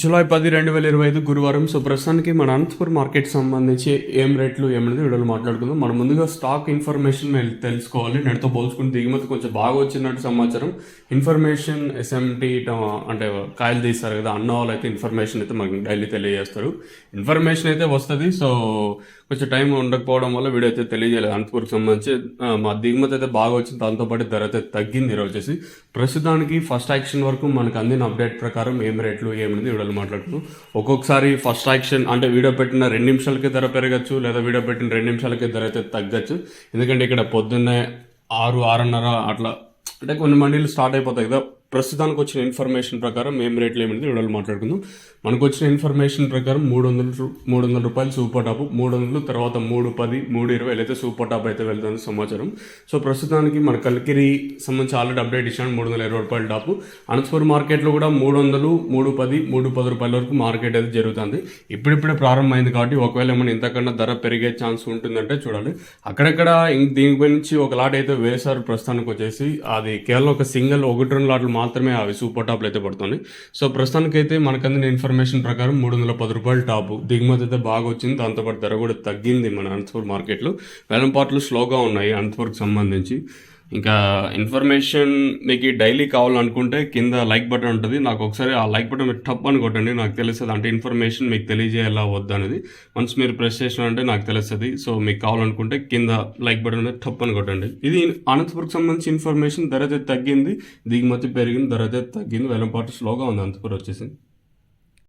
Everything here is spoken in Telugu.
జూలై పది రెండు వేల ఇరవై ఐదు గురువారం సో ప్రస్తుతానికి మన అనంతపురం మార్కెట్ సంబంధించి ఏం రేట్లు ఏమనేది వీడియోలో మాట్లాడుకుందాం. మనం ముందుగా స్టాక్ ఇన్ఫర్మేషన్ తెలుసుకోవాలి. నేటితో పోల్చుకుని దిగుమతి కొంచెం బాగా వచ్చినట్టు సమాచారం. ఇన్ఫర్మేషన్ ఎస్ఎంటీ అంటే కాయలు తీస్తారు కదా అన్న వాళ్ళు అయితే ఇన్ఫర్మేషన్ అయితే మనకి డైలీ తెలియజేస్తారు. ఇన్ఫర్మేషన్ అయితే వస్తుంది సో కొంచెం టైం ఉండకపోవడం వల్ల వీడియో అయితే తెలియజేయలేదు. అనంతపురం సంబంధించి మా దిగుమతి అయితే బాగా వచ్చింది. దాంతోపాటు ధర అయితే తగ్గింది ఈరోజు వచ్చేసి ప్రస్తుతానికి ఫస్ట్ యాక్షన్ వరకు మనకు అందిన అప్డేట్ ప్రకారం ఏం రేట్లు ఏమిది వీడియోలో మాట్లాడుతున్నాం ఒక్కొక్కసారి ఫస్ట్ యాక్షన్ అంటే వీడియో పెట్టిన రెండు నిమిషాలకే ధర పెరగచ్చు లేదా వీడియో పెట్టిన రెండు నిమిషాలకే ధర అయితే తగ్గచ్చు. ఎందుకంటే ఇక్కడ పొద్దున్నే ఆరు ఆరున్నర అట్లా అంటే కొన్ని మండీలు స్టార్ట్ అయిపోతాయి కదా ప్రస్తుతానికి వచ్చిన ఇన్ఫర్మేషన్ ప్రకారం ఏం రేట్లు ఏమిటి వీడియోలో మాట్లాడుకుందాం. మనకు వచ్చిన ఇన్ఫర్మేషన్ ప్రకారం మూడు వందల మూడు వందల రూపాయలు సూపర్ టాప్ మూడు వందలు తర్వాత మూడు పది మూడు ఇరవై అయితే సూపర్ టాప్ అయితే వెళ్తుంది సమాచారం. సో ప్రస్తుతానికి మన కలికిరి సంబంధించి ఆల్రెడీ అప్డేట్ ఇచ్చాను మూడు వందల ఇరవై రూపాయల టాప్. అనంతపురం మార్కెట్లో కూడా మూడు వందలు మూడు పది మూడు పది రూపాయల వరకు మార్కెట్ అయితే జరుగుతుంది. ఇప్పుడిప్పుడే ప్రారంభమైంది కాబట్టి ఒకవేళ ఏమైనా ఇంతకన్నా ధర పెరిగే ఛాన్స్ ఉంటుందంటే చూడాలి. అక్కడక్కడ దీని దీనిపై నుంచి ఒక లాట్ అయితే వేశారు ప్రస్తుతానికి వచ్చేసి. అది కేవలం ఒక సింగిల్ ఒకటి రెండు లాట్లు మాత్రమే అవి సూపర్ టాప్లు అయితే పడుతున్నాయి. సో ప్రస్తుతానికి అయితే మనకు అందిన ఇన్ఫర్మేషన్ ప్రకారం మూడు వందల పది రూపాయలు టాప్. దిగుమతి అయితే బాగా వచ్చింది. దాంతోపాటు ధర కూడా తగ్గింది మన అనంతపురం మార్కెట్లో. వెలంపాట్లు స్లోగా ఉన్నాయి అనంతపురంకి సంబంధించి. ఇంకా ఇన్ఫర్మేషన్ మీకు డైలీ కావాలనుకుంటే కింద లైక్ బటన్ ఉంటుంది. నాకు ఒకసారి ఆ లైక్ బటన్ మీరు టప్ అని కొట్టండి. నాకు తెలుస్తుంది. అంటే ఇన్ఫర్మేషన్ మీకు తెలియజేయాలా వద్దనేది వన్స్ మీరు ప్రెస్ చేసినారంటే నాకు తెలుస్తుంది. సో మీకు కావాలనుకుంటే కింద లైక్ బటన్ మీద టప్ అని కొట్టండి. ఇది అనంతపురం సంబంధించి ఇన్ఫర్మేషన్ ధర అయితే తగ్గింది. దిగుమతి పెరిగింది. ధర అయితే తగ్గింది. వెలంపాటు స్లోగా ఉంది. అనంతపురం వచ్చేసి.